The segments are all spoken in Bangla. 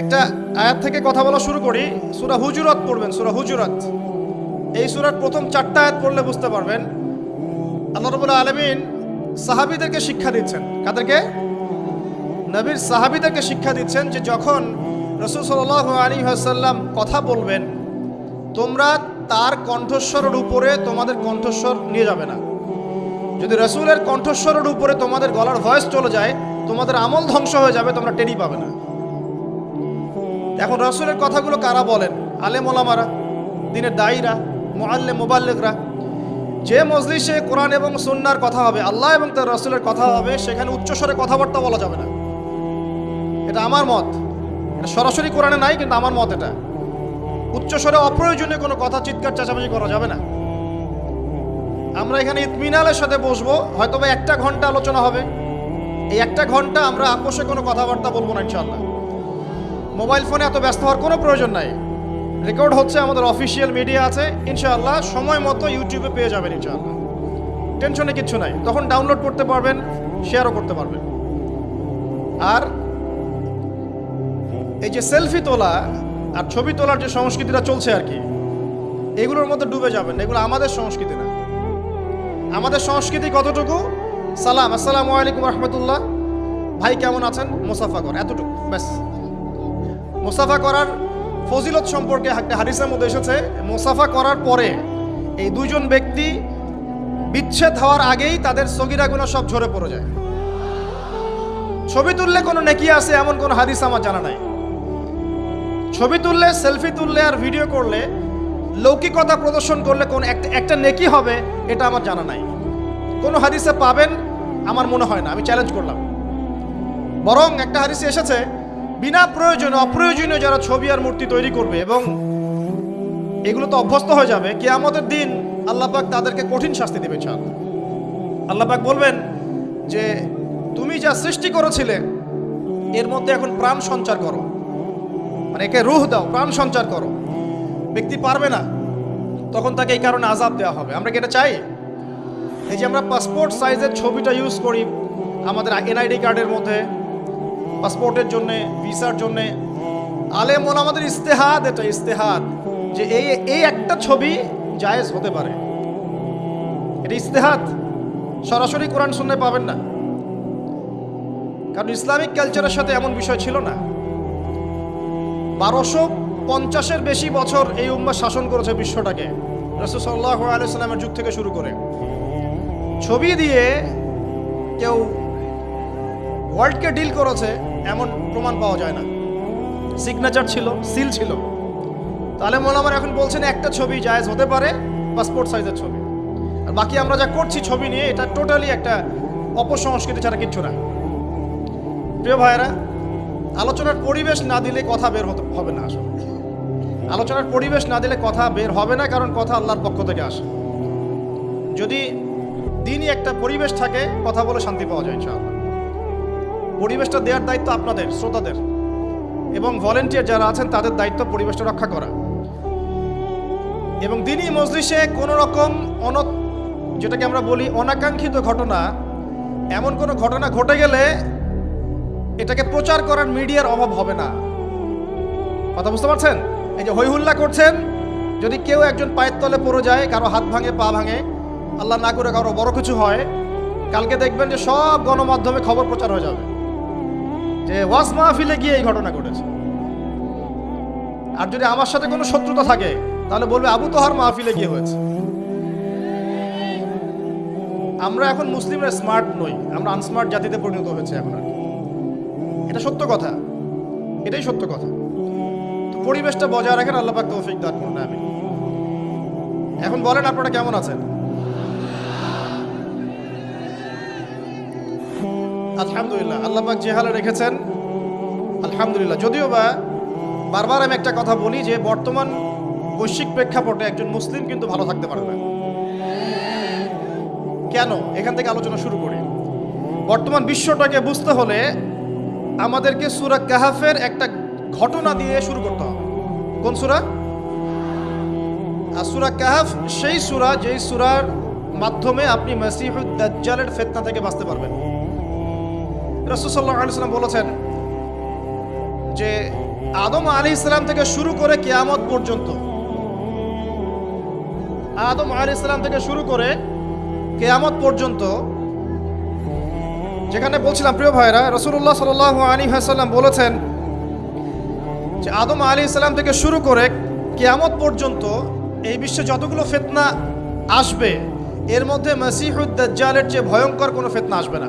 একটা আয়াত থেকে কথা বলা শুরু করি। সুরা হুজুরাত পড়বেন, সুরা হুজুরাত। এই সুরার প্রথম চারটা আয়াত পড়লে বুঝতে পারবেন, আল্লাহ রবুল্লাহ আলমিন সাহাবিদেরকে শিক্ষা দিচ্ছেন। কাদেরকে? নবীর সাহাবিদেরকে শিক্ষা দিচ্ছেন যে যখন রসুল সাল্লাহ আলী আসাল্লাম কথা বলবেন, তোমরা তার কণ্ঠস্বরের উপরে তোমাদের কণ্ঠস্বর নিয়ে যাবে না। যদি রসুলের কণ্ঠস্বরের উপরে তোমাদের গলার ভয়েস চলে যায়, তোমাদের আমল ধ্বংস হয়ে যাবে, তোমরা টেরি পাবে না। এখন রসুলের কথাগুলো কারা বলেন? আলেম ওলামারা, দিনের দায়ীরা মোয়াল্লে মোবাল্লেকরা যে মজলিসে কোরআন এবং সুন্নার কথা হবে, আল্লাহ এবং তার রসুলের কথা হবে, সেখানে উচ্চস্বরে কথাবার্তা বলা যাবে না। এটা আমার মত। সরাসরি কোরআনে নাই, কিন্তু আমার মত এটা। উচ্চস্বরে অপ্রয়োজনীয় কোনো কথা চিৎকার, চেঁচামেচি করা যাবে না। আমরা এখানে ইতমিনালের সাথে বসবো হয়তো বা একটা ঘণ্টা আলোচনা হবে। এই একটা ঘণ্টা আমরা আপোষে কোনো কথাবার্তা বলব না ইনশাল্লাহ মোবাইল ফোনে এত ব্যস্ত হওয়ার কোনো প্রয়োজন নাই। রেকর্ড হচ্ছে আমাদের অফিসিয়াল মিডিয়া আছে। ইনশাআল্লাহ সময় মতো ইউটিউবে পেয়ে যাবেন ইনশাআল্লাহ। টেনশনে কিচ্ছু নাই। তখন ডাউনলোড করতে পারবেন শেয়ারও করতে পারবেন। আর এই যে সেলফি তোলা আর ছবি তোলার যে সংস্কৃতিটা চলছে আর কি, এগুলোর মধ্যে ডুবে যাবেন এগুলো আমাদের সংস্কৃতি না। আমাদের সংস্কৃতি কতটুকু? সালাম। আসসালামু আলাইকুম রহমতুল্লাহ। ভাই কেমন আছেন? মুসাফা কর। এতটুকু। ব্যাস। মুসাফা করার ফজিলত সম্পর্কে একটা হাদিসের মধ্যে এসেছে, মুসাফা করার পরে এই দুজন ব্যক্তি বিচ্ছেদ হওয়ার আগেই তাদের সগিরাগুনা সব ঝরে পড়ে যায়। ছবি তুললে কোনো নেকি আছে এমন কোনো হাদিস আমার জানা নাই। ছবি তুললে, সেলফি তুললে আর ভিডিও করলে, লৌকিকতা প্রদর্শন করলে কোন একটা নেকি হবে, এটা আমার জানা নাই। কোনো হাদিসে পাবেন, আমার মনে হয় না, আমি চ্যালেঞ্জ করলাম। বরং একটা হাদিসে এসেছে বিনা প্রয়োজনে, অপ্রয়োজনীয় যারা ছবি আর মূর্তি তৈরি করবে এবং এগুলো তো অভ্যস্ত হয়ে যাবে, কেয়ামতের দিন আল্লাহ পাক তাদেরকে কঠিন শাস্তি দেবে চান আল্লাহ পাক বলবেন যে, তুমি যা সৃষ্টি করেছিলে, এর মধ্যে এখন প্রাণ সঞ্চার করো। মানে একে রুহ দাও, প্রাণ সঞ্চার করো। ব্যক্তি পারবে না, তখন তাকে এই কারণে আজাব দেওয়া হবে। আমরা কি এটা চাই? এই যে আমরা পাসপোর্ট সাইজের ছবিটা ইউজ করি আমাদের এনআইডি কার্ডের মধ্যে পাসপোর্টের জন্য, ভিসার জন্য। আলেমন আমাদের ইস্তেহাদ, এটা ইস্তেহাদ, যে এই এই একটা ছবি জায়েজ হতে পারে। এটা ইস্তেহাদ। সরাসরি কোরআন শুনতে পাবেন না। কারণ ইসলামিক কালচারের সাথে এমন বিষয় ছিল না। বারোশো পঞ্চাশের বেশি বছর এই উম্মা শাসন করেছে বিশ্বটাকে রসুল্লাহ আলাইসাল্লামের যুগ থেকে শুরু করে। ছবি দিয়ে কেউ ওয়ার্ল্ডকে ডিল করেছে, এমন প্রমাণ পাওয়া যায় না। সিগনেচার ছিল সিল ছিল। তাহলে মোলামার এখন বলছেন, একটা ছবি জায়েজ হতে পারে পাসপোর্ট সাইজের ছবি। আর বাকি আমরা যা করছি ছবি নিয়ে, এটা টোটালি একটা অপসংস্কৃতি ছাড়া কিচ্ছু না। প্রিয় ভাইয়েরা, আলোচনার পরিবেশ না দিলে কথা বের হতে হবে না, আসলে। আলোচনার পরিবেশ না দিলে কথা বের হবে না, কারণ কথা আল্লাহর পক্ষ থেকে আসে। যদি দিনই একটা পরিবেশ থাকে, কথা বলে শান্তি পাওয়া যায়, ইনশাআল্লাহ। পরিবেশটা দেওয়ার দায়িত্ব আপনাদের, শ্রোতাদের। এবং ভলেন্টিয়ার যারা আছেন, তাদের দায়িত্ব পরিবেশটা রক্ষা করা। এবং দিনই মজলিসে কোনো রকম অন যেটাকে আমরা বলি অনাকাঙ্ক্ষিত ঘটনা, এমন কোনো ঘটনা ঘটে গেলে এটাকে প্রচার করার মিডিয়ার অভাব হবে না। কথা বুঝতে পারছেন? এই যে হৈহুল্লা করছেন, যদি কেউ একজন পায়ের তলে পড়ে যায়, কারও হাত ভাঙে, পা ভাঙে, আল্লাহ না করে কারও বড় কিছু হয়, কালকে দেখবেন যে সব গণমাধ্যমে খবর প্রচার হয়ে যাবে। যে ওয়াজ মাহফিলে গিয়ে এই ঘটনা ঘটেছে। আর যদি আমার সাথে কোনো শত্রুতা থাকে, তাহলে বলবে আবু তোহার মাহফিলে গিয়ে হয়েছে। আমরা এখন মুসলিমরা স্মার্ট নই, আমরা আনস্মার্ট জাতিতে পরিণত হয়েছে এখন আর এটা সত্য কথা। এটাই সত্য কথা। তো পরিবেশটা বজায় রাখেন, আল্লাহ পাক তৌফিক দান করুন আমি এখন বলেন আপনারা কেমন আছেন? আলহামদুলিল্লাহ। আল্লাহ পাক যে হালে রেখেছেন, আলহামদুলিল্লাহ। যদিও বা বারবার আমি একটা কথা বলি যে বর্তমান বৈশ্বিক প্রেক্ষাপটে একজন মুসলিম কিন্তু ভালো থাকতে পারে না। কেন? এখান থেকে আলোচনা শুরু করি। বর্তমান বিশ্বটাকে বুঝতে হলে আমাদেরকে সুরা কাহাফের একটা ঘটনা দিয়ে শুরু করতে হবে। কোন সুরা? আর সুরা কাহাফ সেই সুরা যেই সুরার মাধ্যমে আপনি মাসিহুদ দাজ্জালের ফেতনা থেকে বাঁচতে পারবেন। আলিয়াল্লাম বলেছেন যে আদম আলী ইসলাম থেকে শুরু করে কেয়ামত পর্যন্ত, আদম আলী ইসলাম থেকে শুরু করে কেয়ামত পর্যন্ত, যেখানে বলছিলাম, প্রিয় ভাইরা রসুল্লাহ সাল আলী হাসাল্লাম বলেছেন যে আদম আলী ইসলাম থেকে শুরু করে কেয়ামত পর্যন্ত এই বিশ্বে যতগুলো ফেতনা আসবে, এর মধ্যে মসিহুদ্দালের যে ভয়ঙ্কর কোনো ফেতনা আসবে না।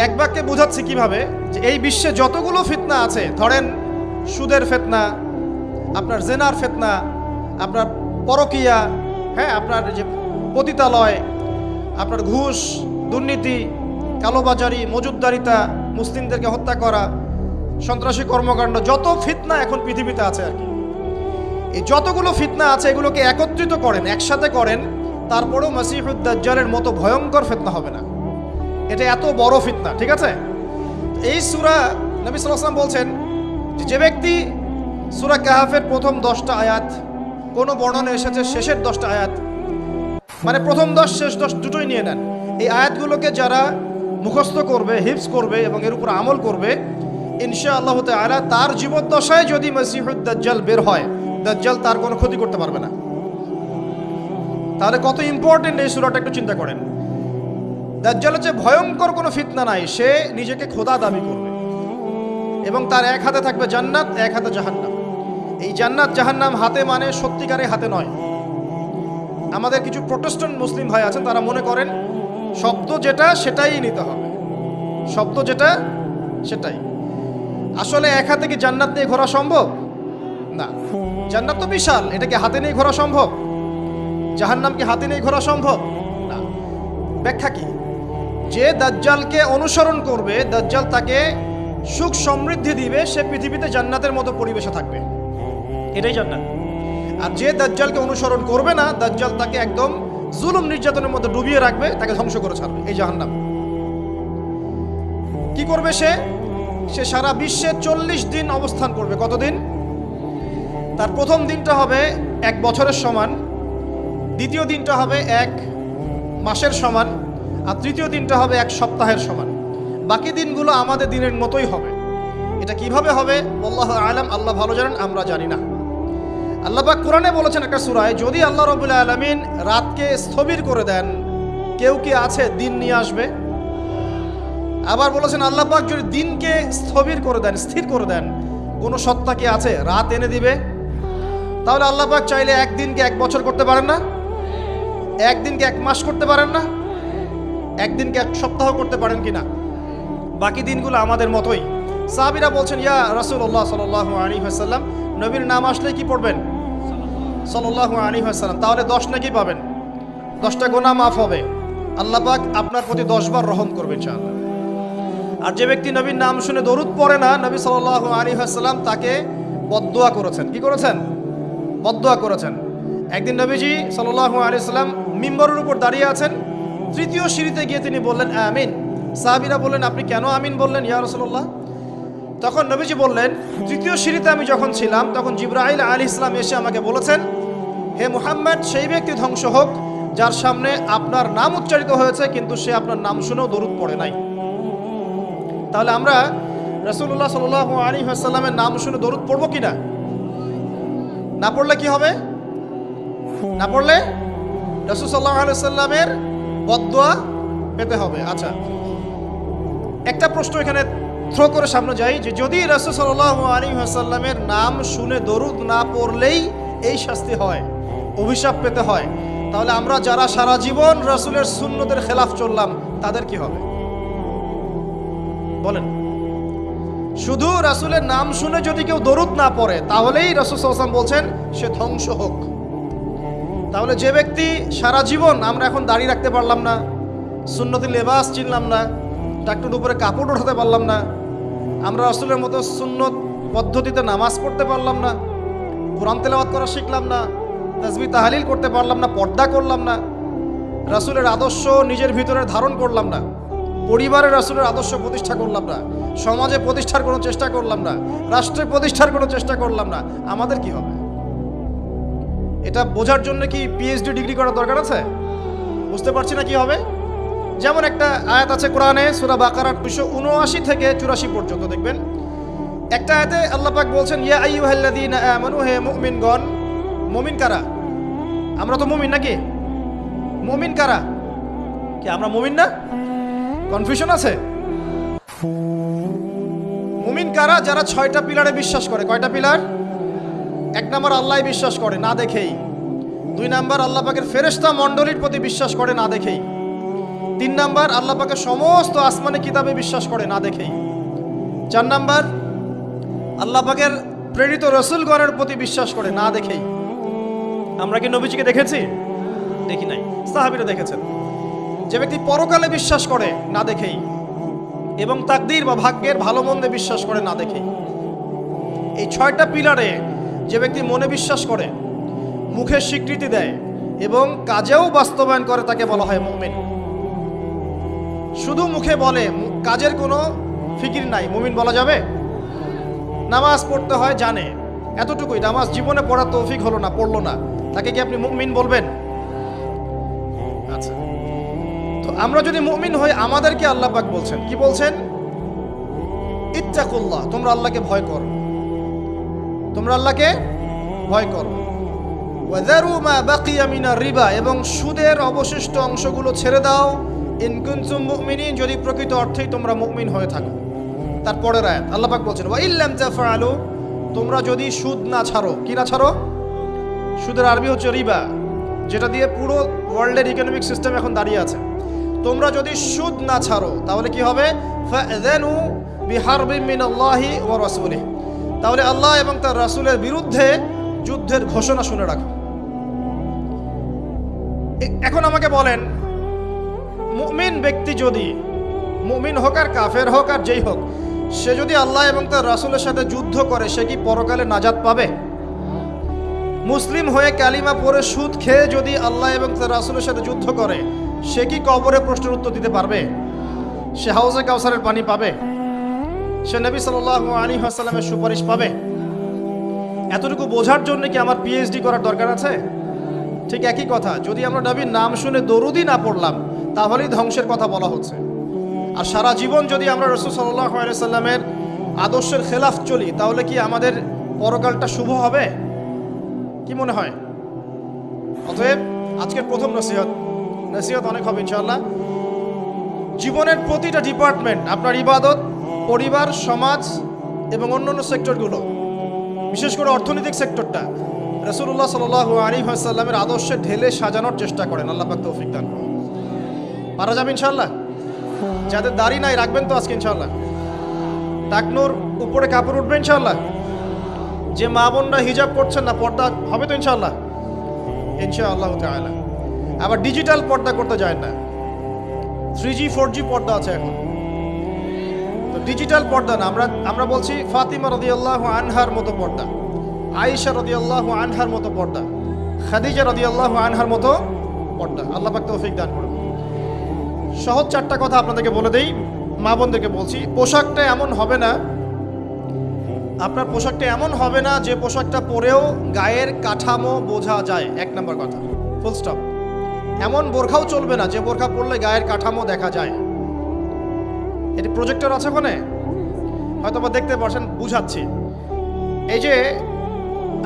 এক বাক্যে বোঝাচ্ছি কীভাবে যে এই বিশ্বে যতগুলো ফিতনা আছে, ধরেন সুদের ফেতনা, আপনার জেনার ফেতনা, আপনার পরকিয়া হ্যাঁ আপনার যে পতিতালয়, আপনার ঘুষ, দুর্নীতি, কালোবাজারি মজুদদারিতা মুসলিমদেরকে হত্যা করা, সন্ত্রাসী কর্মকাণ্ড, যত ফিতনা এখন পৃথিবীতে আছে আর কি। এই যতগুলো ফিতনা আছে, এগুলোকে একত্রিত করেন, একসাথে করেন, তারপরেও মাসিহুদ্দাজ্জালের মতো ভয়ঙ্কর ফিতনা হবে না। এটা এত বড় ফিতনা, ঠিক আছে? এই সুরা নবী সাল্লাম বলছেন যে ব্যক্তি সুরা কাহাফের প্রথম দশটা আয়াত, কোনো বর্ণনা এসেছে, শেষের দশটা আয়াত মানে প্রথম দশ, শেষ দশ দুটোই নিয়ে নেন। এই আয়াতগুলোকে যারা মুখস্থ করবে হিপস করবে এবং এর উপর আমল করবে ইনশা আল্লাহ তালা তার জীবদ্দশায় যদি মসিহুদ দাজ্জাল বের হয়, দাজ্জাল তার কোনো ক্ষতি করতে পারবে না। তাহলে কত ইম্পর্টেন্ট এই সুরাটা একটু চিন্তা করেন। দাজ্জাল হচ্ছে ভয়ঙ্কর কোনো ফিতনা নাই, সে নিজেকে খোদা দাবি করবে। এবং তার এক হাতে থাকবে জান্নাত, এক হাতে জাহান্নাম। এই জান্নাত, জাহান্নাম হাতে মানে সত্যিকারে হাতে নয়। আমাদের কিছু প্রোটেস্ট্যান্ট মুসলিম ভাই আছেন, তারা মনে করেন, শব্দ যেটা, সেটাই নিতে হবে। শব্দ যেটা, সেটাই। আসলে এক হাতে কি জান্নাত নিয়ে ঘোরা সম্ভব? না। জান্নাত তো বিশাল, এটাকে হাতে নিয়ে ঘোরা সম্ভব? জাহান্নাম কি হাতে নিয়ে ঘোরা সম্ভব? না। ব্যাখ্যা কি? যে দাজ্জালকে অনুসরণ করবে দাজ্জাল তাকে সুখ সমৃদ্ধি দিবে সে পৃথিবীতে জান্নাতের মতো পরিবেশে থাকবে। এটাই জান্নাত। আর যে দাজ্জালকে অনুসরণ করবে না দাজ্জাল তাকে একদম জুলুম নির্যাতনের মধ্যে ডুবিয়ে রাখবে তাকে ধ্বংস করে ছাড়বে। এই জাহান্নাম। কি করবে সে? সে সারা বিশ্বে চল্লিশ দিন অবস্থান করবে। কতদিন? তার প্রথম দিনটা হবে এক বছরের সমান দ্বিতীয় দিনটা হবে এক মাসের সমান আর তৃতীয় দিনটা হবে এক সপ্তাহের সমান। বাকি দিনগুলো আমাদের দিনের মতোই হবে। এটা কীভাবে হবে? আল্লাহ আলাম, আল্লাহ ভালো জানেন, আমরা জানি না। আল্লাহ পাক কোরআনে বলেছেন একটা সুরায়, যদি আল্লাহ রবুল্লা আলমিন রাতকে স্থবির করে দেন, কেউ কি আছে দিন নিয়ে আসবে? আবার বলেছেন, আল্লাহ পাক যদি দিনকে স্থবির করে দেন, স্থির করে দেন, কোনো সত্তা কি আছে? রাত এনে দিবে? তাহলে আল্লাহ পাক চাইলে একদিনকে এক বছর করতে পারেন না? একদিনকে এক মাস করতে পারেন না? একদিনকে এক সপ্তাহ করতে পারেন কি না বাকি দিনগুলো আমাদের মতোই। সাহাবিরা বলছেন, ইয়া রসুল্লাহ সাল আলী হাসাল্লাম নবীর নাম আসলে কি পড়বেন? সাল্লাহ আলী হাসাল্লাম তাহলে দশ নাকি পাবেন? দশটা গোনা মাফ হবে। আল্লাহ পাক আপনার প্রতি দশবার রহম করবেন ইনশাআল্লাহ। আর যে ব্যক্তি নবীর নাম শুনে দরুদ পড়ে না, নবী সাল্লাহ আলী হাসাল্লাম তাকে বদোয়া করেছেন। কি করেছেন? বদোয়া করেছেন। একদিন নবীজি সাল্লাহ আলী সাল্লাম মিম্বরের উপর দাঁড়িয়ে আছেন। তৃতীয় সিঁড়িতে গিয়ে তিনি বললেন, আমিন। সাহাবিরা বললেন, আপনি কেন আমিন বললেন, ইয়া রসল্লাহ তখন নবীজি বললেন, তৃতীয় সিঁড়িতে আমি যখন ছিলাম, তখন জিব্রাইল আলী ইসলাম এসে আমাকে বলেছেন, হে মুহাম্মদ, সেই ব্যক্তি ধ্বংস হোক, যার সামনে আপনার নাম উচ্চারিত হয়েছে, কিন্তু সে আপনার নাম শুনেও দরুদ পড়ে নাই। তাহলে আমরা রসুল্লাহ সাল আলী আসাল্লামের নাম শুনে দরুদ পড়ব কি না না পড়লে কি হবে? না পড়লে? রসুল সাল্লাহ আলি সাল্লামের বদোয়া পেতে হবে। আচ্ছা। একটা প্রশ্ন এখানে থ্রো করে সামনে যাই যে যদি রসুল সাল্লাহ আলী আসাল্লামের নাম শুনে দরুদ না পড়লেই এই শাস্তি হয়, অভিশাপ পেতে হয়, তাহলে আমরা যারা সারা জীবন রসুলের শূন্যদের খেলাফ চললাম, তাদের কি হবে? বলেন। শুধু রাসুলের নাম শুনে যদি কেউ দরুদ না পড়ে, তাহলেই রসুল সাল্লাম বলছেন সে ধ্বংস হোক। তাহলে যে ব্যক্তি সারা জীবন আমরা এখন দাড়ি রাখতে পারলাম না, সুন্নতি লেবাস চিনলাম না, ডাক্তার উপরে কাপড় ওঠাতে পারলাম না, আমরা রসুলের মতো সুন্নত পদ্ধতিতে নামাজ পড়তে পারলাম না, কোরআন তেলাওয়াত করা শিখলাম না তাজবি তাহালিল করতে পারলাম না, পর্দা করলাম না, রাসুলের আদর্শ নিজের ভিতরে ধারণ করলাম না, পরিবারে রাসুলের আদর্শ প্রতিষ্ঠা করলাম না, সমাজে প্রতিষ্ঠার কোনো চেষ্টা করলাম না, রাষ্ট্রে প্রতিষ্ঠার কোনো চেষ্টা করলাম না, আমাদের কি হবে? এটা বোঝার জন্য কি পিএইচডি ডিগ্রি করার দরকার আছে? বুঝতে পারছি না কি হবে? যেমন একটা আয়াত আছে কোরআনে, সুরা বাকারার দুশো উনআশি থেকে চুরাশি পর্যন্ত, দেখবেন? একটা আয়াতে আল্লাহ পাক বলছেন, ইয়া আইয়ুহাল্লাযীনা আমানু, হে মুমিনগণ। মুমিন কারা? আমরা তো মুমিন নাকি? মুমিন কারা? কি আমরা মুমিন না? কনফিউশন আছে? মুমিন কারা যারা ছয়টা পিলারে বিশ্বাস করে? কয়টা পিলার? এক নম্বর আল্লাহ বিশ্বাস করে, না দেখেই। দুই নাম্বার আল্লাহ পাকের ফেরেশতা মণ্ডলীর প্রতি বিশ্বাস করে, না দেখেই। তিন নাম্বার আল্লাহ পাকের সমস্ত আসমানি কিতাবে বিশ্বাস করে, না দেখেই। চার নাম্বার আল্লাহ পাকের প্রেরিত রসুলগণের প্রতি বিশ্বাস করে, না দেখেই। আমরা কি নবীজিকে দেখেছি? দেখি নাই। সাহাবিরা দেখেছেন। যে ব্যক্তি পরকালে বিশ্বাস করে, না দেখেই। এবং তাকদীর বা ভাগ্যের ভালো মন্দে বিশ্বাস করে, না দেখেই। এই ছয়টা পিলারে যে ব্যক্তি মনে বিশ্বাস করে, মুখে স্বীকৃতি দেয় এবং কাজেও বাস্তবায়ন করে তাকে বলা হয় মুমিন। শুধু মুখে বলে কাজের কোনো ফিকির নাই। মুমিন বলা যাবে? নামাজ পড়তে হয়, জানে। এতটুকুই। নামাজ জীবনে পড়ার তৌফিক হলো না, পড়ল না। তাকে কি আপনি মুমিন বলবেন? আচ্ছা। তো আমরা যদি মুমিন হই, আমাদেরকে আল্লাহ পাক বলছেন। কি বলছেন? ইত্তাকুল্লাহ, তোমরা আল্লাহকে ভয় করো। তোমরা আল্লাহকে ভয় করো। বাকিয়া মিনার রিবা, এবং সুদের অবশিষ্ট অংশগুলো ছেড়ে দাও। যদি প্রকৃত অর্থেই তোমরা মুমিন হয়ে থাকো। তারপরের আয়াত, আল্লাহ পাক বলছেন, ওয়া ইল্লাম তাফআলু তোমরা যদি সুদ না ছাড়ো, কি না ছাড়ো? সুদের আরবি হচ্ছে রিবা, যেটা দিয়ে পুরো ওয়ার্ল্ডের ইকোনমিক সিস্টেম এখন দাঁড়িয়ে আছে। তোমরা যদি সুদ না ছাড়ো, তাহলে কি হবে? ফাযানু বিহারবিন মিনাল্লাহি ওয়া রাসূলিহি। তাহলে আল্লাহ এবং তার রাসূলের বিরুদ্ধে যুদ্ধের ঘোষণা শুনে রাখো। এখন আমাকে বলেন, মুমিন ব্যক্তি যদি, মুমিন হোক আর কাফের হোক আর যেই হোক, সে যদি আল্লাহ এবং তার রাসূলের সাথে যুদ্ধ করে, সে কি পরকালে নাজাত পাবে? মুসলিম হয়ে কালিমা পরে সুদ খেয়ে যদি আল্লাহ এবং তার রাসূলের সাথে যুদ্ধ করে, সে কি কবরে প্রশ্নের উত্তর দিতে পারবে? সে হাউজে কাউসারের পানি পাবে? সে নবী সাল্লাল্লাহু আলী হাসাল্লামের সুপারিশ পাবে। এতটুকু বোঝার জন্য কি আমার পিএইচডি করার দরকার আছে? ঠিক একই কথা, যদি আমরা নবীর নাম শুনে দরুদি না পড়লাম, তাহলেই ধ্বংসের কথা বলা হচ্ছে। আর সারা জীবন যদি আমরা রসুল সাল্লাহ সাল্লামের আদর্শের খেলাফ চলি, তাহলে কি আমাদের পরকালটা শুভ হবে? কি মনে হয়? অতএব আজকের প্রথম নসিহত নসিহত অনেক হবে ইনশাল্লাহ জীবনের প্রতিটা ডিপার্টমেন্ট আপনার ইবাদত পরিবার, সমাজ এবং অন্যান্য সেক্টরগুলো, বিশেষ করে অর্থনৈতিক সেক্টরটা রসুল্লাহ সাল আলী সাল্লামের আদর্শে ঢেলে সাজানোর চেষ্টা করেন। আল্লাহ পাক তৌফিক দান। পারা যাবে ইনশাল্লাহ যাদের দাড়ি নাই, রাখবেন তো আজকে ইনশাল্লাহ টাকনোর উপরে কাপড় উঠবে ইনশাল্লাহ যে মা বোনরা হিজাব করছেন না, পর্দা হবে তো ইনশাল্লাহ ইনশাআল্লাহ আবার ডিজিটাল পর্দা করতে যায় না। থ্রি জি ফোর জি পর্দা আছে এখন। ডিজিটাল পর্দা না, আমরা আমরা বলছি ফাতিমা রদিয়াল্লাহু আনহার মতো পর্দা, আয়েশা রদিয়াল্লাহু আনহার মতো পর্দা, খাদিজা রদিয়াল্লাহু আনহার মতো পর্দা। আল্লাহ পাক তৌফিক দান করুন। সহজ চারটা কথা আপনাদেরকে বলে দেই, মা বোনদেরকে বলছি, পোশাকটা এমন হবে না, আপনার পোশাকটা এমন হবে না যে পোশাকটা পরেও গায়ের কাঠামো বোঝা যায়। এক নম্বর কথা, ফুল স্টপ। এমন বোরখাও চলবে না যে বোরখা পরলে গায়ের কাঠামো দেখা যায়। এটি প্রজেক্টর আছে ওখানে? হয়তো বা দেখতে পারছেন, বুঝাচ্ছি। এই যে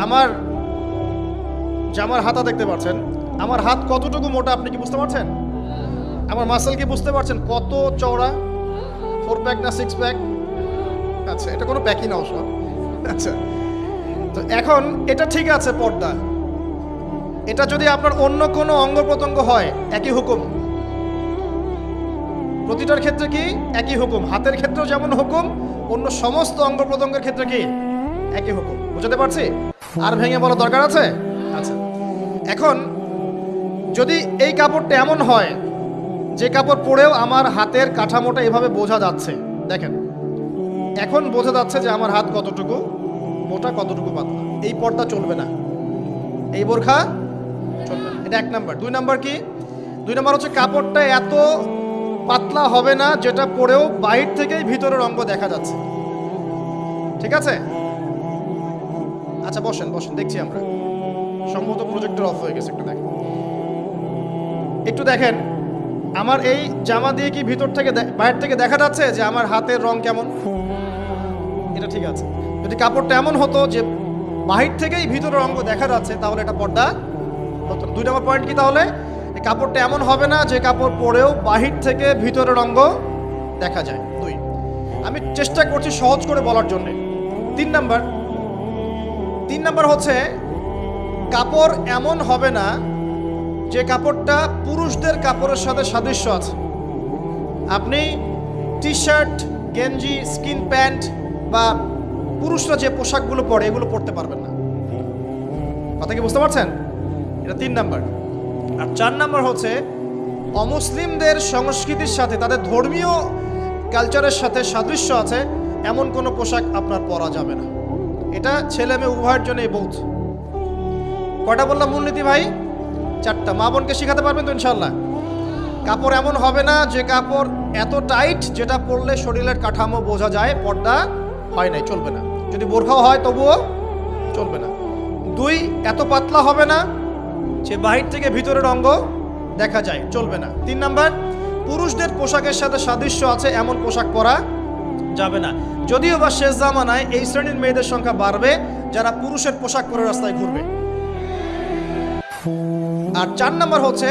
আমার জামার হাতা দেখতে পাচ্ছেন আমার হাত কতটুকু মোটা আপনি কি বুঝতে পারছেন? আমার মাসেল কি বুঝতে পারছেন? কত চওড়া? ফোর প্যাক না সিক্স প্যাক আচ্ছা এটা কোনো প্যাকই না। সব আচ্ছা তো এখন এটা ঠিক আছে পর্দা। এটা যদি আপনার অন্য কোনো অঙ্গ প্রত্যঙ্গ হয়, একই হুকুম। প্রতিটার ক্ষেত্রে কি? একই হুকুম। হাতের ক্ষেত্রেও যেমন হুকুম, অন্য সমস্ত অঙ্গ প্রত্যঙ্গের ক্ষেত্রে কি? একই হুকুম। বুঝতে পারছি? আর ভেঙে বলা দরকার আছে? আচ্ছা। এখন, যদি এই কাপড়টা এমন হয়, যে কাপড় পরেও আমার হাতের কাঠামোটা এভাবে বোঝা যাচ্ছে, দেখেন। এখন বোঝা যাচ্ছে যে আমার হাত কতটুকু? মোটা কতটুকু পাতলা। এই পর্দা চলবে না। এই বোরখা চলবে না। এটা এক নাম্বার। দুই নাম্বার কি? দুই নাম্বার হচ্ছে কাপড়টা এত পাতলা হবে না, যেটা পরেও বাইর থেকেই ভিতরের অঙ্গ দেখা যাচ্ছে। ঠিক আছে? আচ্ছা বসেন বসেন, দেখছি আমরা। সম্ভবত প্রজেক্টর অফ হয়ে গেছে, একটু দেখেন। একটু দেখেন, আমার এই জামা দিয়ে কি ভিতর থেকে বাইরে থেকে দেখা যাচ্ছে যে আমার হাতের রং কেমন? এটা ঠিক আছে। যদি কাপড়টা এমন হতো যে বাহির থেকেই ভিতরের অঙ্গ দেখা যাচ্ছে, তাহলে এটা পর্দা দুই নম্বর পয়েন্ট কি তাহলে? কাপড়টা এমন হবে না যে কাপড় পরেও বাহির থেকে ভিতরের অঙ্গ দেখা যায়। দুই, আমি চেষ্টা করছি সহজ করে বলার জন্যে। তিন নাম্বার তিন নাম্বার হচ্ছে কাপড় এমন হবে না যে কাপড়টা পুরুষদের কাপড়ের সাথে সাদৃশ্য আছে। আপনি টি শার্ট গেঞ্জি, স্কিন প্যান্ট বা পুরুষরা যে পোশাকগুলো পরে এগুলো পরতে পারবেন না। কথা কি বুঝতে পারছেন? এটা তিন নাম্বার। আর চার নাম্বার হচ্ছে, অমুসলিমদের সংস্কৃতির সাথে, তাদের ধর্মীয় কালচারের সাথে সাদৃশ্য আছে, এমন কোনো পোশাক আপনার পরা যাবে না। এটা ছেলে মেয়ে উভয়ের জন্য এই বৌদ্ধ কয়টা বললাম মূলনীতি ভাই? চারটা। মা বোনকে শেখাতে পারবেন তো ইনশাল্লাহ কাপড় এমন হবে না যে কাপড় এত টাইট যেটা পরলে শরীরের কাঠামো বোঝা যায়, পর্দা হয় নাই, চলবে না। যদি বোরখাও হয় তবুও চলবে না। দুই, এত পাতলা হবে না যে বাহির থেকে ভিতরের অঙ্গ দেখা যায়, চলবে না। তিন নাম্বার, পুরুষদের পোশাকের সাথে সাদৃশ্য আছে, এমন পোশাক পরা যাবে না। যদিও বা শেষ জামানায় এই শ্রেণির মেয়েদের সংখ্যা বাড়বে, যারা পুরুষের পোশাক পরে রাস্তায় ঘুরবে। আর চার নাম্বার হচ্ছে,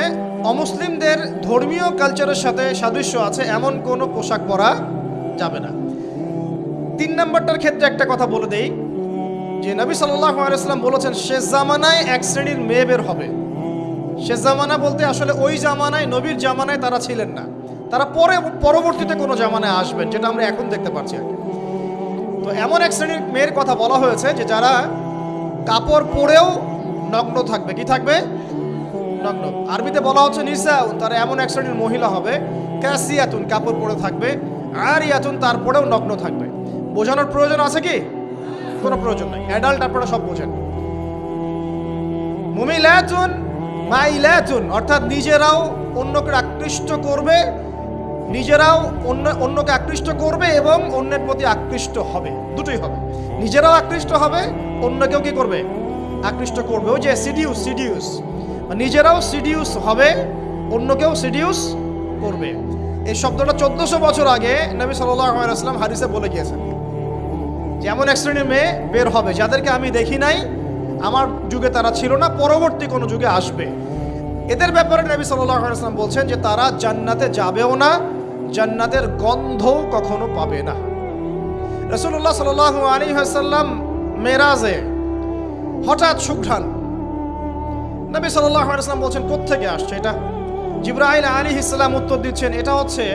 অমুসলিমদের ধর্মীয় কালচারের সাথে সাদৃশ্য আছে, এমন কোনো পোশাক পরা যাবে না। তিন নাম্বারটার ক্ষেত্রে একটা কথা বলে দেই, যে নবী সাল্লাহ বলেছেন, শেষ জামানায় এক শ্রেণির মেয়ে বের হবে। শেষ জামানা বলতে আসলে ওই জামানায়, নবীর জামানায় তারা ছিলেন না। তারা পরে, পরবর্তীতে কোনো জামানায় আসবেন, যেটা আমরা এখন দেখতে পাচ্ছি আর তো এমন এক শ্রেণির মেয়ের কথা বলা হয়েছে যে যারা কাপড় পরেও নগ্ন থাকবে। কি থাকবে? নগ্ন। আরবিতে বলা হচ্ছে নিসা তারা এমন এক শ্রেণির মহিলা হবে, ক্যাসিয়াতুন, কাপড় পরে থাকবে আর ইয়াতুন তারপরেও নগ্ন থাকবে। বোঝানোর প্রয়োজন আছে কি? কোনো প্রয়োজন নাই। অ্যাডাল্ট আপনারা সব বোঝেন। মুমিলাতুন মাইলাতুন, অর্থাৎ নিজেরাও অন্যকে আকৃষ্ট করবে, নিজেরাও অন্য, অন্যকে আকৃষ্ট করবে এবং অন্যের প্রতি আকৃষ্ট হবে। দুটোই হবে। নিজেরাও আকৃষ্ট হবে, অন্যকেও কি করবে? আকৃষ্ট করবে। ওই যে সিডিউস সিডিউস নিজেরাও সিডিউস হবে, অন্যকেও সিডিউস করবে। এই শব্দটা চোদ্দশো বছর আগে নবী সাল্লাম হারিসে বলে গিয়েছেন। যেমন এক শ্রেণির মেয়ে বের হবে, যাদেরকে আমি দেখি নাই আমার যুগে তারা ছিল না, পরবর্তী কোনো যুগে আসবে। এদের ব্যাপারে নবী সাল্লাম বলছেন যে তারা জান্নাতে যাবেও না, জান্নাতের গন্ধও কখনো পাবে না। রসুল্লাহ সাল আলী হাসাল্লাম মেরাজে হঠাৎ সুঘ্রাণ নবী আলাইসলাম বলছেন, কোত্থেকে আসছে এটা? জিব্রাহিল আলী ইসলাম উত্তর দিচ্ছেন, এটা হচ্ছে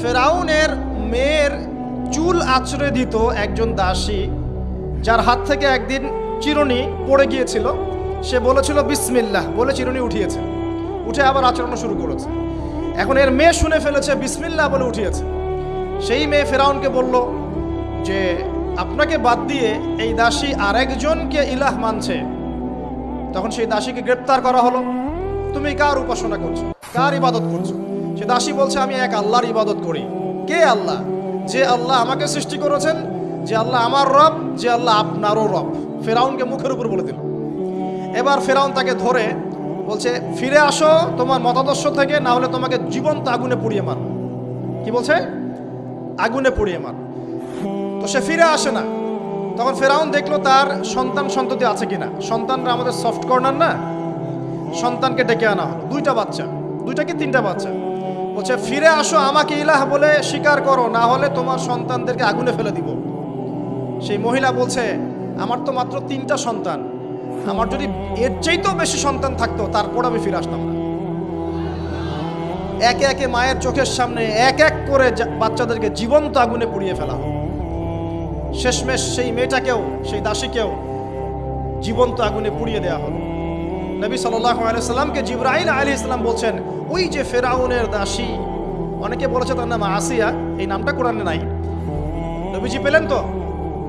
ফেরাউনের মেয়ের চুল আছড়ে দিত একজন দাসী, যার হাত থেকে একদিন চিরুনি পড়ে গিয়েছিল। সে বলেছিল, বিসমিল্লাহ। বলে চিরুনি উঠিয়েছে। উঠে আবার আচরণ শুরু করেছে। এখন এর মেয়ে শুনে ফেলেছে, বিসমিল্লাহ বলে উঠিয়েছে। সেই মেয়ে ফেরাউনকে বলল যে, আপনাকে বাদ দিয়ে এই দাসী আরেকজনকে ইলাহ মানছে। তখন সেই দাসীকে গ্রেপ্তার করা হলো। তুমি কার উপাসনা করছ? কার ইবাদত করছ? সে দাসী বলছে, আমি এক আল্লাহর ইবাদত করি। কে আল্লাহ? যে আল্লাহ আমাকে সৃষ্টি করেছেন, যে আল্লাহ আমার রব, যে আল্লাহ আপনারও রব। ফেরাউনকে মুখের উপর বলে দিল। এবার ফেরাউন তাকে ধরে বলছে, ফিরে আসো তোমার মতাদর্শ থেকে, না হলে তোমাকে জীবন্ত আগুনে পুড়িয়ে মার কি বলছে? আগুনে পুড়িয়ে মার তো সে ফিরে আসে না। তখন ফেরাউন দেখল তার সন্তান সন্ততি আছে কিনা। সন্তানরা আমাদের সফট কর্নার না? সন্তানকে ডেকে আনা হলো। দুইটা বাচ্চা। দুইটা কি তিনটা বাচ্চা? বলছে, ফিরে আসো আমাকে ইলাহ বলে স্বীকার করো, না হলে তোমার সন্তানদেরকে আগুনে ফেলে দিব। সেই মহিলা বলছে আমার তো মাত্র তিনটা সন্তান। আমার যদি এর চাইতেও বেশি সন্তান থাকতো, তারপর আমি ফিরে আসতাম না। একে একে মায়ের চোখের সামনে এক এক করে বাচ্চাদেরকে জীবন্ত আগুনে পুড়িয়ে ফেলা শেষমেশ সেই মেয়েটাকেও, সেই দাসীকেও জীবন্ত আগুনে পুড়িয়ে দেওয়া হলো। নবী আলাইসাল্লামকে জিব্রাহিল আলী ইসলাম বলছেন, ওই যে ফেরাউনের দাসী। অনেকে বলেছে তার নাম আসিয়া, এই নামটা কোরআনে নাই। নবীজি পেলেন তো?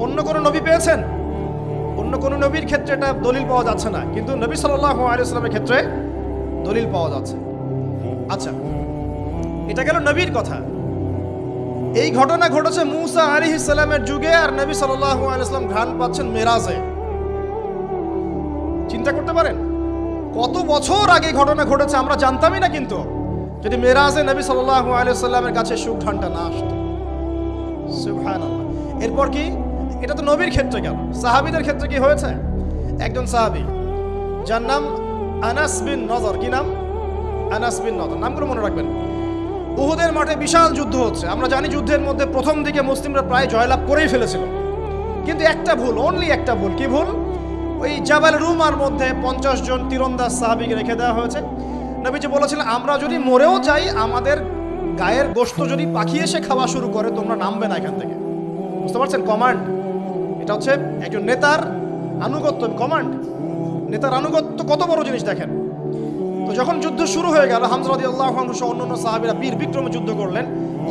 অন্য কোনো নবী পেয়েছেন? অন্য কোনো নবীর ক্ষেত্রে এটা দলিল পাওয়া যাচ্ছে না, কিন্তু নবী সাল্লাহ আলাইস্লামের ক্ষেত্রে দলিল পাওয়া যাচ্ছে। আচ্ছা এটা গেল নবীর কথা। এই ঘটনা ঘটেছে মুসা আলী ইসলামের যুগে, আর নবী সাল্লাহ আলাইসলাম ঘ্রাণ পাচ্ছেন মেরাজে। চিন্তা করতে পারেন, কত বছর আগে ঘটনা ঘটেছে আমরা জানতামই না কিন্তু, যদি মেরাজে নবী সাল্লাহ আলাইসাল্লামের কাছে সুখ ঘণ্টা না আসতো। এরপর কি? এটা তো নবীর ক্ষেত্রে গেল। সাহাবিদের ক্ষেত্রে কি হয়েছে? একজন সাহাবি, যার নাম আনাস বিন নজর। কি নাম? আনাস বিন নজর। নামগুলো মনে রাখবেন। উহুদের মাঠে বিশাল যুদ্ধ হচ্ছে। আমরা জানি যুদ্ধের মধ্যে প্রথম দিকে মুসলিমরা প্রায় জয়লাভ করেই ফেলেছিল। কিন্তু একটা ভুল অনলি একটা ভুল। কি ভুল? ওই জাবাল রুমার মধ্যে পঞ্চাশ জন তীরন্দাজ সাহাবিকে রেখে দেওয়া হয়েছে। নবীজি বলেছিলেন, আমরা যদি মরেও যাই, আমাদের গায়ের গোস্ত যদি পাখি এসে খাওয়া শুরু করে, তোমরা নামবে না এখান থেকে। বুঝতে পারছেন? কমান্ড। এটা হচ্ছে একজন নেতার আনুগত্য কমান্ড নেতার আনুগত্য কত বড় জিনিস দেখেন। তো যখন যুদ্ধ শুরু হয়ে গেল হামজরাদি আল্লাহ সহ অন্যান্য সাহাবিরা বীর বিক্রমে যুদ্ধ করলেন।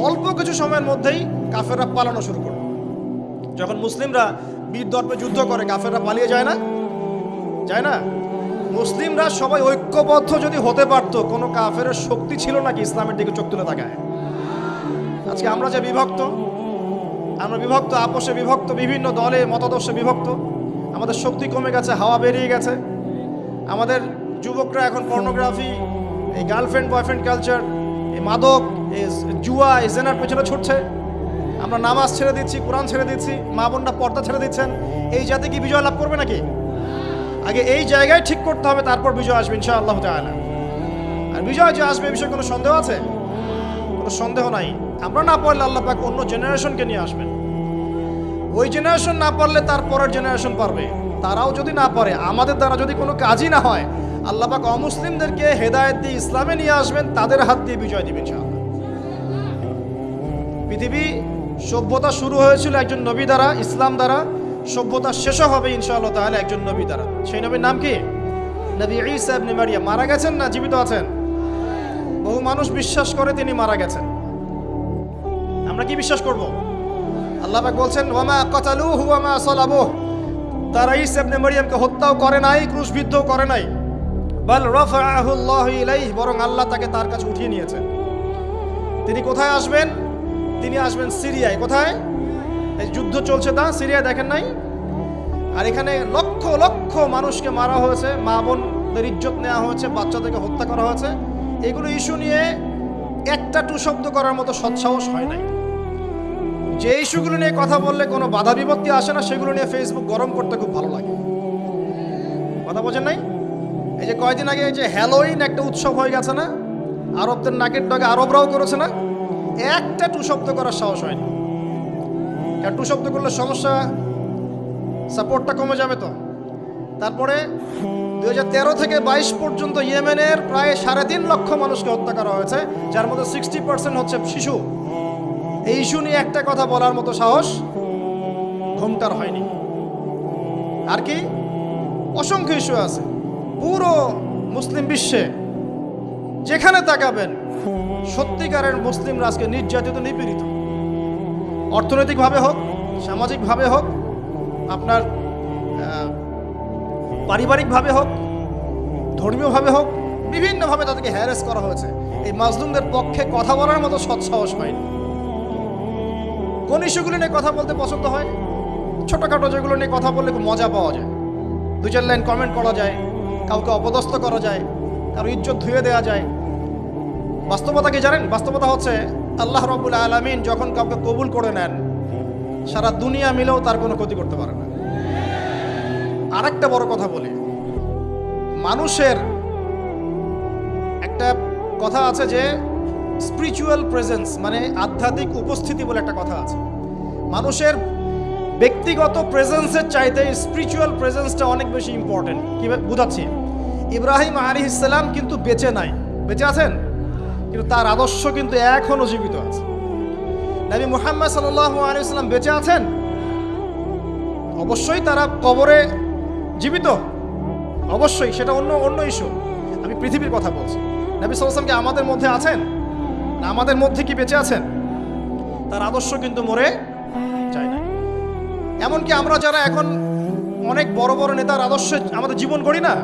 অল্প কিছু সময়ের মধ্যেই কাফেররা পালানো শুরু করল। যখন মুসলিমরা বীর দর্পে যুদ্ধ করে, কাফেররা পালিয়ে যায় না? যায় না? মুসলিমরা সবাই ঐক্যবদ্ধ যদি হতে পারত, কোনো কাফের শক্তি ছিল নাকি ইসলামের দিকে চোখ তুলে তাকায়? আজকে আমরা যে বিভক্ত আমরা বিভক্ত, আপোষে বিভক্ত, বিভিন্ন দলে মতাদর্শে বিভক্ত। আমাদের শক্তি কমে গেছে, হাওয়া বেরিয়ে গেছে। আমাদের যুবকরা এখন পর্নোগ্রাফি এই গার্লফ্রেন্ড বয়ফ্রেন্ড কালচার এই মাদক, এই জুয়া, এই জেনার পেছনে ছুটছে। আমরা নামাজ ছেড়ে দিচ্ছি, কোরআন ছেড়ে দিচ্ছি, মা বোনরা পর্দা ছেড়ে দিচ্ছেন। এই জাতি কি বিজয় লাভ করবে নাকি? আগে এই জায়গায় ঠিক করতে হবে, তারপর বিজয় আসবে ইনশা আল্লাহ তাআলা। আর বিজয় যে আসবে, এ বিষয়ে কোনো সন্দেহ আছে? কোনো সন্দেহ নাই। আমরা না পারলে আল্লাহ পাক অন্য জেনারেশনকে নিয়ে আসবেন। ওই জেনারেশন না পারলে তার পরের জেনারেশন পারবে। তারাও যদি না পারে আমাদের দ্বারা যদি কোনো কাজই না হয়, আল্লাহ পাক অমুসলিমদেরকে হেদায়েত দিয়ে ইসলামে নিয়ে আসবেন, তাদের হাত দিয়ে বিজয় দিবেন পৃথিবী সভ্যতা শুরু হয়েছিল একজন নবী দ্বারা, ইসলাম দ্বারা। সভ্যতা শেষও হবে ইনশাআল্লাহ তাহলে একজন নবী দ্বারা। সেই নবীর নাম কি? নবী ঈসা ইবনে মারিয়াম। মারা গেছেন না? জীবিত আছেন? বহু মানুষ বিশ্বাস করে তিনি মারা গেছেন। আমরা কি বিশ্বাস করব? আল্লাহ পাক বলছেন, ওয়ামা কাতালুহু, ওয়ামা সালাবুহু। তারা ঈসা ইবনে মারিয়ামকে হত্যাও করে নাই, ক্রুশবিদ্ধও করে নাই। বাল রাফাআহু আল্লাহু ইলাইহি, বরং আল্লাহ তাকে তার কাছে উঠিয়ে নিয়েছেন। তিনি কোথায় আসবেন? তিনি আসবেন সিরিয়ায়। কোথায়? এই যুদ্ধ চলছে তা সিরিয়ায় দেখেন নাই? আর এখানে লক্ষ লক্ষ মানুষকে মারা হয়েছে, মা বোনদের ইজ্জত নেওয়া হয়েছে, বাচ্চাদেরকে হত্যা করা হয়েছে। এগুলো ইস্যু নিয়ে একটা টু শব্দ করার মতো সৎসাহস হয় নাই। যে ইস্যুগুলো নিয়ে কথা বললে কোনো বাধা বিপত্তি আসে না, সেগুলো নিয়ে ফেসবুক গরম করতে খুব ভালো লাগে। কথা বোঝেন নাই? এই যে কয়দিন আগে এই যে হ্যালোইন একটা উৎসব হয়ে গেছে না, আরবদের নাকের ডগে আরবরাও করেছে না, একটা টু শব্দ করার সাহস হয়নি। কারণ টু শব্দ করলে সমস্যা সাপোর্টটা কমে যাবে তো। তারপরে দু হাজার তেরো থেকে বাইশ পর্যন্ত ইয়েমেনের প্রায় সাড়ে তিন লক্ষ মানুষকে হত্যা করা হয়েছে, যার মধ্যে সিক্সটি পার্সেন্ট হচ্ছে শিশু। এই নিয়ে একটা কথা বলার মতো সাহস ঘুমটার হয়নি। আর কি? অসংখ্য ইস্যু আছে। পুরো মুসলিম বিশ্বে যেখানে তাকাবেন, সত্যিকারের মুসলিমরা আজকে নির্যাতিত, নিপীড়িত। অর্থনৈতিকভাবে হোক, সামাজিকভাবে হোক, আপনার পারিবারিকভাবে হোক, ধর্মীয়ভাবে হোক, বিভিন্নভাবে তাদেরকে হ্যারেস করা হয়েছে। এই মাজলুমদের পক্ষে কথা বলার মতো সৎসাহস হয়নি। কোন ইস্যুগুলো নিয়ে কথা বলতে পছন্দ হয়? ছোটোখাটো যেগুলো নিয়ে কথা বললে খুব মজা পাওয়া যায়। দু চার লাইন কমেন্ট করা যায়, কাউকে অপদস্থ করা যায়, কারও ইজ্জত ধুয়ে দেওয়া যায়। বাস্তবতা কি জানেন? বাস্তবতা হচ্ছে আল্লাহ রবুল আলমিন যখন কাউকে কবুল করে নেন, সারা দুনিয়া মিলেও তার কোনো ক্ষতি করতে পারে না। আরেকটা বড় কথা বলি। মানুষের একটা কথা আছে যে স্পিরিচুয়াল প্রেজেন্স মানে আধ্যাত্মিক উপস্থিতি বলে একটা কথা আছে। মানুষের ব্যক্তিগত প্রেজেন্সের চাইতে স্পিরিচুয়াল প্রেজেন্সটা অনেক বেশি ইম্পর্টেন্ট কি বুঝাচ্ছি? ইব্রাহিম আলী ইসলাম কিন্তু বেঁচে নাই। বেঁচে আছেন? কিন্তু তার আদর্শ কিন্তু এখনও জীবিত আছে। নবী মোহাম্মদ সাল্লাহ আলী ইসলাম বেঁচে আছেন? অবশ্যই তারা কবরে জীবিত। অবশ্যই, সেটা অন্য অন্য ইস্যু আমি পৃথিবীর কথা বলছি। নবী সাল্লাম কি আমাদের মধ্যে আছেন? না, আমাদের মধ্যে কি বেঁচে আছেন? তার আদর্শ কিন্তু মরে যায় না। এমনকি আমরা যারা এখন অনেক বড় বড় নেতার আদর্শে আমাদের জীবন করি না,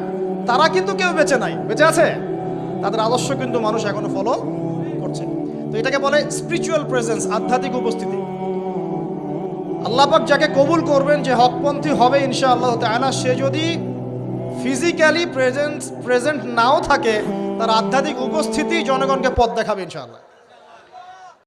তারা কিন্তু কেউ বেঁচে নাই। বেঁচে আছে? তাদের আদর্শ কিন্তু মানুষ এখনও ফলো করছে। তো এটাকে বলে স্পিরিচুয়াল প্রেজেন্স আধ্যাত্মিক উপস্থিতি। আল্লাপাক যাকে কবুল করবেন, যে হকপন্থী হবে ইনশা আল্লাহ তালা সে যদি ফিজিক্যালি প্রেজেন্ট প্রেজেন্ট নাও থাকে তার আধ্যাত্মিক উপস্থিতি জনগণকে পথ দেখাবে ইনশাআল্লাহ।